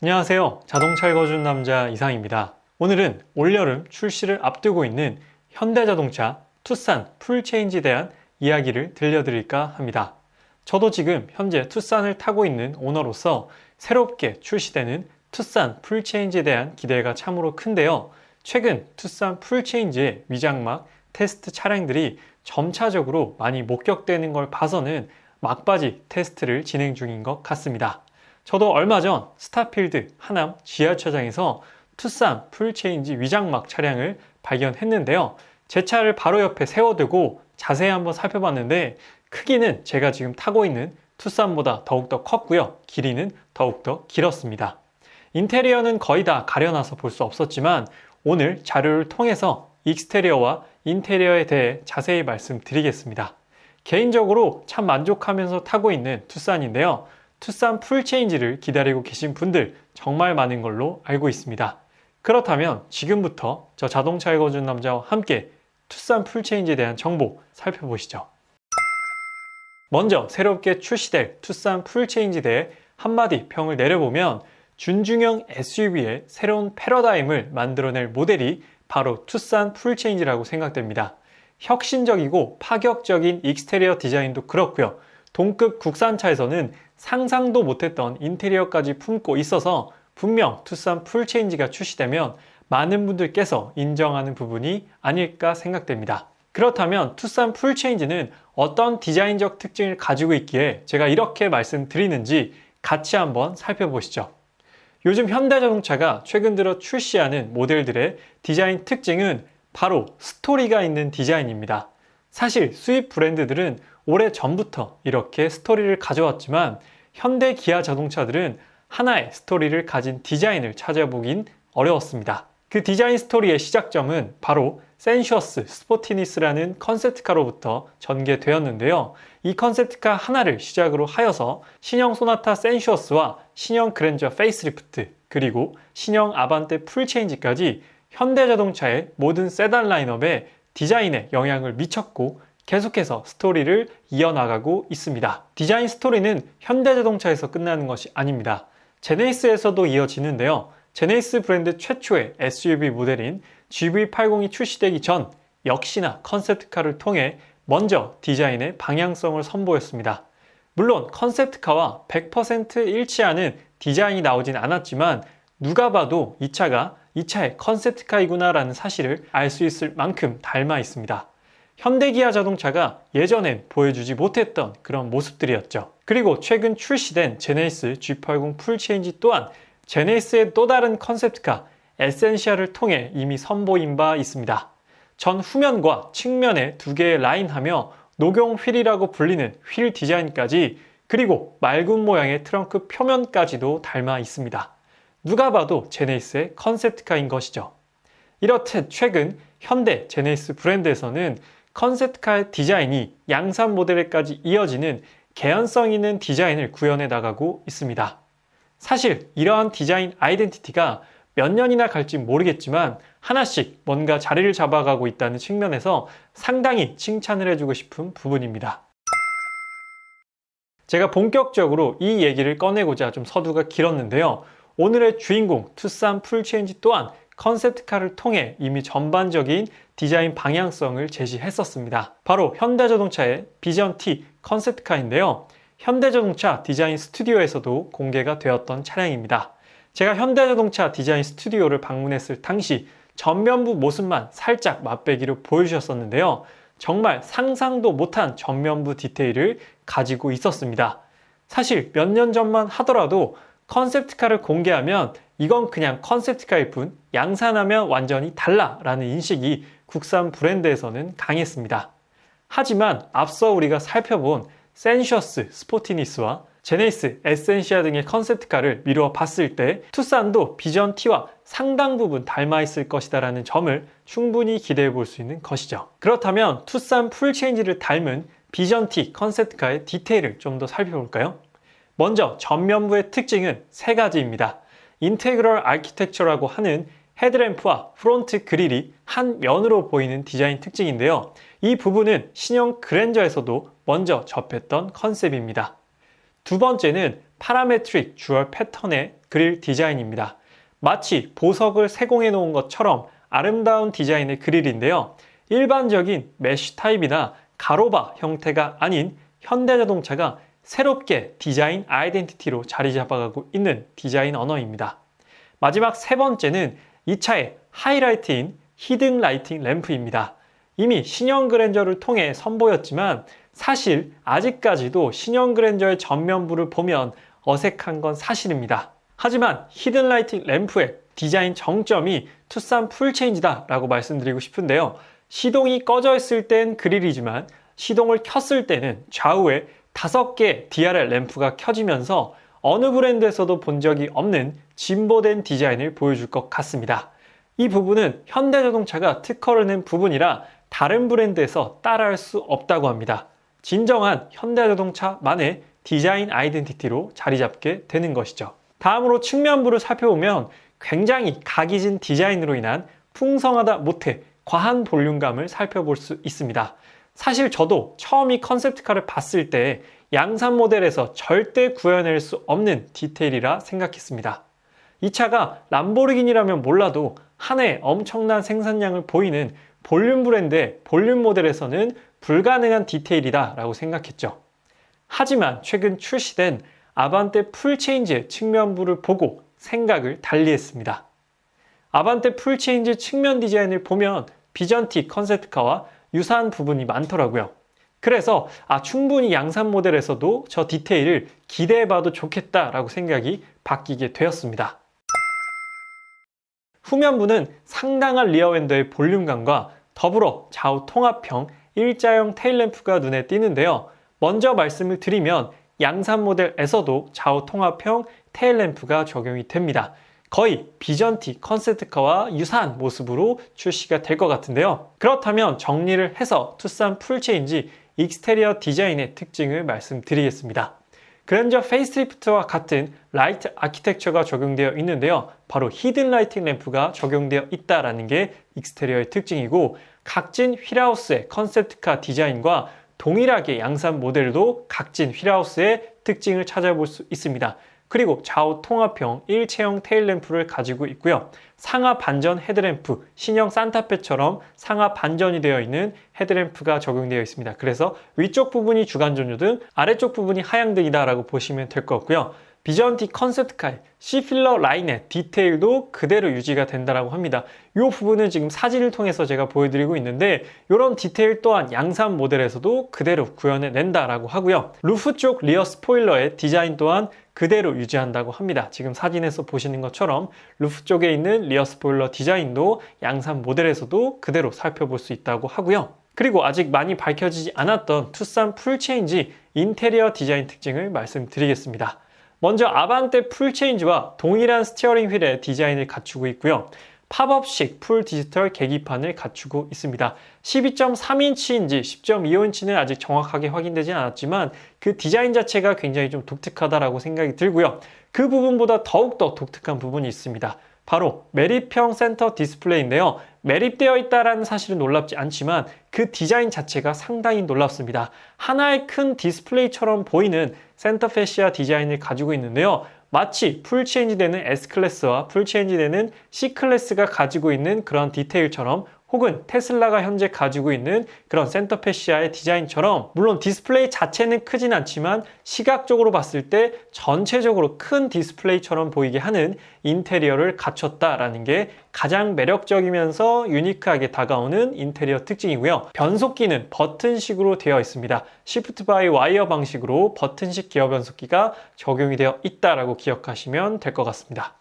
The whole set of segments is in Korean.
안녕하세요. 자동차 읽어준 남자 이상입니다. 오늘은 올여름 출시를 앞두고 있는 현대자동차 투싼 풀체인지에 대한 이야기를 들려드릴까 합니다. 저도 지금 현재 투싼을 타고 있는 오너로서 새롭게 출시되는 투싼 풀체인지에 대한 기대가 참으로 큰데요. 최근 투싼 풀체인지의 위장막 테스트 차량들이 점차적으로 많이 목격되는 걸 봐서는 막바지 테스트를 진행 중인 것 같습니다. 저도 얼마 전 스타필드 하남 지하철장에서 투싼 풀체인지 위장막 차량을 발견했는데요. 제 차를 바로 옆에 세워두고 자세히 한번 살펴봤는데 크기는 제가 지금 타고 있는 투싼보다 더욱더 컸고요. 길이는 더욱더 길었습니다. 인테리어는 거의 다 가려놔서 볼 수 없었지만 오늘 자료를 통해서 익스테리어와 인테리어에 대해 자세히 말씀드리겠습니다. 개인적으로 참 만족하면서 타고 있는 투싼인데요. 투싼 풀체인지를 기다리고 계신 분들 정말 많은 걸로 알고 있습니다. 그렇다면 지금부터 저 자동차 읽어준 남자와 함께 투싼 풀체인지에 대한 정보 살펴보시죠. 먼저 새롭게 출시될 투싼 풀체인지에 대해 한마디 평을 내려보면 준중형 SUV의 새로운 패러다임을 만들어낼 모델이 바로 투싼 풀체인지라고 생각됩니다. 혁신적이고 파격적인 익스테리어 디자인도 그렇고요. 동급 국산차에서는 상상도 못했던 인테리어까지 품고 있어서 분명 투싼 풀체인지가 출시되면 많은 분들께서 인정하는 부분이 아닐까 생각됩니다. 그렇다면 투싼 풀체인지는 어떤 디자인적 특징을 가지고 있기에 제가 이렇게 말씀드리는지 같이 한번 살펴보시죠. 요즘 현대자동차가 최근 들어 출시하는 모델들의 디자인 특징은 바로 스토리가 있는 디자인입니다. 사실 수입 브랜드들은 오래 전부터 이렇게 스토리를 가져왔지만 현대 기아 자동차들은 하나의 스토리를 가진 디자인을 찾아보긴 어려웠습니다. 그 디자인 스토리의 시작점은 바로 센슈어스 스포티니스라는 컨셉트카로부터 전개되었는데요. 이 컨셉트카 하나를 시작으로 하여서 신형 소나타 센슈어스와 신형 그랜저 페이스리프트 그리고 신형 아반떼 풀체인지까지 현대자동차의 모든 세단 라인업에 디자인에 영향을 미쳤고 계속해서 스토리를 이어나가고 있습니다. 디자인 스토리는 현대자동차에서 끝나는 것이 아닙니다. 제네이스에서도 이어지는데요. 제네이스 브랜드 최초의 SUV 모델인 GV80이 출시되기 전 역시나 컨셉트카를 통해 먼저 디자인의 방향성을 선보였습니다. 물론 컨셉트카와 100% 일치하는 디자인이 나오진 않았지만 누가 봐도 이 차가 이 차의 컨셉트카이구나 라는 사실을 알 수 있을 만큼 닮아 있습니다. 현대기아 자동차가 예전엔 보여주지 못했던 그런 모습들이었죠. 그리고 최근 출시된 제네시스 G80 풀체인지 또한 제네시스의 또 다른 컨셉트카 에센시아를 통해 이미 선보인 바 있습니다. 전 후면과 측면에 두 개의 라인하며 녹용 휠이라고 불리는 휠 디자인까지 그리고 맑은 모양의 트렁크 표면까지도 닮아 있습니다. 누가 봐도 제네시스의 컨셉트카인 것이죠. 이렇듯 최근 현대 제네시스 브랜드에서는 컨셉트카의 디자인이 양산 모델에까지 이어지는 개연성 있는 디자인을 구현해 나가고 있습니다. 사실 이러한 디자인 아이덴티티가 몇 년이나 갈지 모르겠지만 하나씩 뭔가 자리를 잡아가고 있다는 측면에서 상당히 칭찬을 해주고 싶은 부분입니다. 제가 본격적으로 이 얘기를 꺼내고자 좀 서두가 길었는데요. 오늘의 주인공 투싼 풀체인지 또한 컨셉트카를 통해 이미 전반적인 디자인 방향성을 제시했었습니다. 바로 현대자동차의 비전 T 컨셉트카인데요. 현대자동차 디자인 스튜디오에서도 공개가 되었던 차량입니다. 제가 현대자동차 디자인 스튜디오를 방문했을 당시 전면부 모습만 살짝 맛배기로 보여주셨었는데요. 정말 상상도 못한 전면부 디테일을 가지고 있었습니다. 사실 몇 년 전만 하더라도 컨셉트카를 공개하면 이건 그냥 컨셉트카일 뿐 양산하면 완전히 달라 라는 인식이 국산 브랜드에서는 강했습니다. 하지만 앞서 우리가 살펴본 센셔스 스포티니스와 제네이스 에센시아 등의 컨셉트카를 미루어 봤을 때 투싼도 비전 T와 상당 부분 닮아 있을 것이다 라는 점을 충분히 기대해 볼 수 있는 것이죠. 그렇다면 투싼 풀체인지를 닮은 비전 T 컨셉트카의 디테일을 좀 더 살펴볼까요? 먼저 전면부의 특징은 세 가지입니다. 인테그럴 아키텍처라고 하는 헤드램프와 프론트 그릴이 한 면으로 보이는 디자인 특징인데요. 이 부분은 신형 그랜저에서도 먼저 접했던 컨셉입니다. 두 번째는 파라메트릭 주얼 패턴의 그릴 디자인입니다. 마치 보석을 세공해 놓은 것처럼 아름다운 디자인의 그릴인데요. 일반적인 메쉬 타입이나 가로바 형태가 아닌 현대자동차가 새롭게 디자인 아이덴티티로 자리 잡아가고 있는 디자인 언어입니다. 마지막 세 번째는 이 차의 하이라이트인 히든 라이팅 램프입니다. 이미 신형 그랜저를 통해 선보였지만 사실 아직까지도 신형 그랜저의 전면부를 보면 어색한 건 사실입니다. 하지만 히든 라이팅 램프의 디자인 정점이 투싼 풀체인지다 라고 말씀드리고 싶은데요. 시동이 꺼져 있을 땐 그릴이지만 시동을 켰을 때는 좌우에 다섯 개 DRL 램프가 켜지면서 어느 브랜드에서도 본 적이 없는 진보된 디자인을 보여줄 것 같습니다. 이 부분은 현대자동차가 특허를 낸 부분이라 다른 브랜드에서 따라할 수 없다고 합니다. 진정한 현대자동차만의 디자인 아이덴티티로 자리 잡게 되는 것이죠. 다음으로 측면부를 살펴보면 굉장히 각이진 디자인으로 인한 풍성하다 못해 과한 볼륨감을 살펴볼 수 있습니다. 사실 저도 처음 이 컨셉트카를 봤을 때 양산 모델에서 절대 구현할 수 없는 디테일이라 생각했습니다. 이 차가 람보르기니라면 몰라도 한 해 엄청난 생산량을 보이는 볼륨 브랜드의 볼륨 모델에서는 불가능한 디테일이다 라고 생각했죠. 하지만 최근 출시된 아반떼 풀체인지의 측면부를 보고 생각을 달리했습니다. 아반떼 풀체인지 측면 디자인을 보면 비전티 컨셉트카와 유사한 부분이 많더라고요. 그래서 아 충분히 양산 모델에서도 저 디테일을 기대해봐도 좋겠다라고 생각이 바뀌게 되었습니다. 후면부는 상당한 리어윈도의 볼륨감과 더불어 좌우 통합형 일자형 테일램프가 눈에 띄는데요. 먼저 말씀을 드리면 양산 모델에서도 좌우 통합형 테일램프가 적용이 됩니다. 거의 비전티 컨셉트카와 유사한 모습으로 출시가 될 것 같은데요. 그렇다면 정리를 해서 투싼 풀체인지 익스테리어 디자인의 특징을 말씀드리겠습니다. 그랜저 페이스리프트와 같은 라이트 아키텍처가 적용되어 있는데요. 바로 히든 라이팅 램프가 적용되어 있다는 게 익스테리어의 특징이고 각진 휠하우스의 컨셉트카 디자인과 동일하게 양산 모델도 각진 휠하우스의 특징을 찾아볼 수 있습니다. 그리고 좌우 통합형 일체형 테일램프를 가지고 있고요. 상하 반전 헤드램프, 신형 산타페처럼 상하 반전이 되어 있는 헤드램프가 적용되어 있습니다. 그래서 위쪽 부분이 주간 전류등, 아래쪽 부분이 하향등이다라고 보시면 될 것 같고요. 비전티 컨셉트카의 C필러 라인의 디테일도 그대로 유지가 된다고 합니다. 이 부분은 지금 사진을 통해서 제가 보여드리고 있는데 이런 디테일 또한 양산 모델에서도 그대로 구현해 낸다라고 하고요. 루프 쪽 리어 스포일러의 디자인 또한 그대로 유지한다고 합니다. 지금 사진에서 보시는 것처럼 루프 쪽에 있는 리어 스포일러 디자인도 양산 모델에서도 그대로 살펴볼 수 있다고 하고요. 그리고 아직 많이 밝혀지지 않았던 투싼 풀체인지 인테리어 디자인 특징을 말씀드리겠습니다. 먼저 아반떼 풀체인지와 동일한 스티어링 휠의 디자인을 갖추고 있고요. 팝업식 풀 디지털 계기판을 갖추고 있습니다. 12.3인치인지 10.25인치는 아직 정확하게 확인되지 않았지만 그 디자인 자체가 굉장히 좀 독특하다라고 생각이 들고요. 그 부분보다 더욱더 독특한 부분이 있습니다. 바로 매립형 센터 디스플레이인데요. 매립되어 있다는 사실은 놀랍지 않지만 그 디자인 자체가 상당히 놀랍습니다. 하나의 큰 디스플레이처럼 보이는 센터 페시아 디자인을 가지고 있는데요. 마치 풀체인지 되는 S클래스와 풀체인지 되는 C클래스가 가지고 있는 그런 디테일처럼 혹은 테슬라가 현재 가지고 있는 그런 센터페시아의 디자인처럼 물론 디스플레이 자체는 크진 않지만 시각적으로 봤을 때 전체적으로 큰 디스플레이처럼 보이게 하는 인테리어를 갖췄다라는 게 가장 매력적이면서 유니크하게 다가오는 인테리어 특징이고요. 변속기는 버튼식으로 되어 있습니다. Shift by 와이어 방식으로 버튼식 기어 변속기가 적용이 되어 있다라고 기억하시면 될 것 같습니다.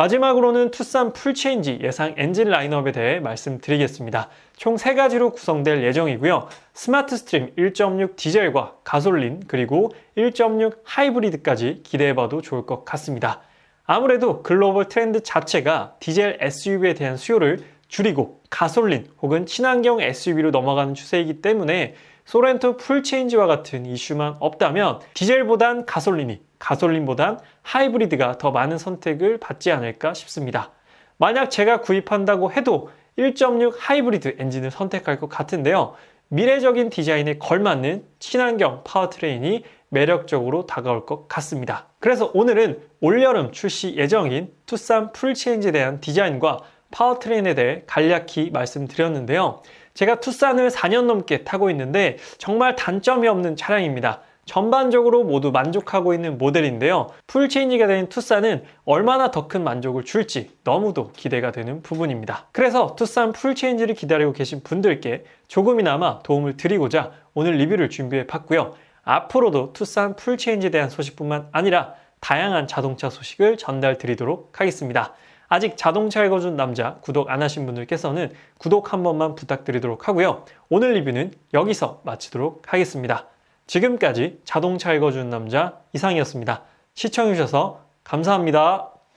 마지막으로는 투싼 풀체인지 예상 엔진 라인업에 대해 말씀드리겠습니다. 총 3가지로 구성될 예정이고요. 스마트 스트림 1.6 디젤과 가솔린 그리고 1.6 하이브리드까지 기대해봐도 좋을 것 같습니다. 아무래도 글로벌 트렌드 자체가 디젤 SUV에 대한 수요를 줄이고 가솔린 혹은 친환경 SUV로 넘어가는 추세이기 때문에 소렌토 풀체인지와 같은 이슈만 없다면 디젤보단 가솔린이 가솔린보단 하이브리드가 더 많은 선택을 받지 않을까 싶습니다. 만약 제가 구입한다고 해도 1.6 하이브리드 엔진을 선택할 것 같은데요. 미래적인 디자인에 걸맞는 친환경 파워트레인이 매력적으로 다가올 것 같습니다. 그래서 오늘은 올여름 출시 예정인 투싼 풀체인지에 대한 디자인과 파워트레인에 대해 간략히 말씀드렸는데요. 제가 투싼을 4년 넘게 타고 있는데 정말 단점이 없는 차량입니다. 전반적으로 모두 만족하고 있는 모델인데요. 풀체인지가 된 투싼은 얼마나 더 큰 만족을 줄지 너무도 기대가 되는 부분입니다. 그래서 투싼 풀체인지를 기다리고 계신 분들께 조금이나마 도움을 드리고자 오늘 리뷰를 준비해 봤고요. 앞으로도 투싼 풀체인지에 대한 소식뿐만 아니라 다양한 자동차 소식을 전달 드리도록 하겠습니다. 아직 자동차 읽어준 남자 구독 안 하신 분들께서는 구독 한 번만 부탁드리도록 하고요. 오늘 리뷰는 여기서 마치도록 하겠습니다. 지금까지 자동차 읽어준 남자 이상이었습니다. 시청해주셔서 감사합니다.